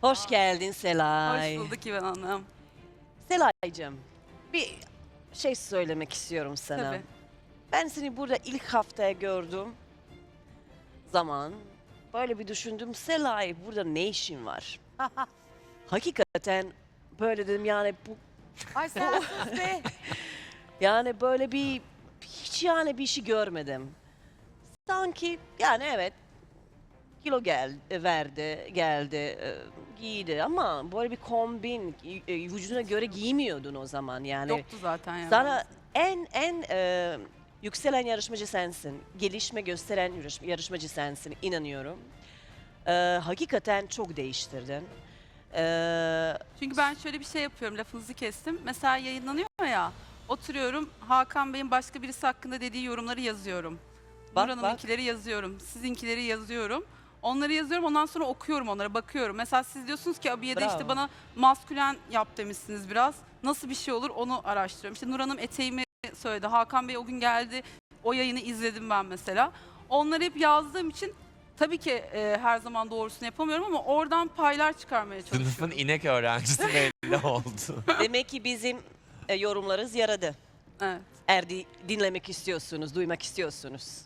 Hoş geldin Selay. Hoş bulduk İvan Hanım. Selay'cığım bir şey söylemek istiyorum sana. Tabii. Ben seni burada ilk haftaya gördüm zaman böyle bir düşündüm Selay burada ne işin var? Hakikaten böyle dedim yani bu Ay sen sus be. yani böyle bir hiç yani bir şey görmedim. Sanki yani evet kilo gel, verdi, geldi, e, giydi ama böyle bir kombin e, vücuduna göre giymiyordun o zaman yani. Yoktu zaten yani. Sana en en e, yükselen yarışmacı sensin. Gelişme gösteren yarış- yarışmacı sensin inanıyorum. E, hakikaten çok değiştirdin. E, Çünkü ben şöyle bir şey yapıyorum lafınızı kestim. Mesela yayınlanıyor ya oturuyorum Hakan Bey'in başka birisi hakkında dediği yorumları yazıyorum. Bak, Nur bak. Yazıyorum. Sizinkileri yazıyorum. Onları yazıyorum ondan sonra okuyorum onlara bakıyorum. Mesela siz diyorsunuz ki abiyede Bravo. işte bana maskülen yap demişsiniz biraz. Nasıl bir şey olur onu araştırıyorum. İşte Nur Hanım eteğimi söyledi. Hakan Bey o gün geldi. O yayını izledim ben mesela. Onları hep yazdığım için tabii ki e, her zaman doğrusunu yapamıyorum ama oradan paylar çıkarmaya çalışıyorum. Sınıfın inek öğrencisi belli oldu. demek ki bizim e, yorumlarımız yaradı. Evet. Eğer di- dinlemek istiyorsunuz, duymak istiyorsunuz.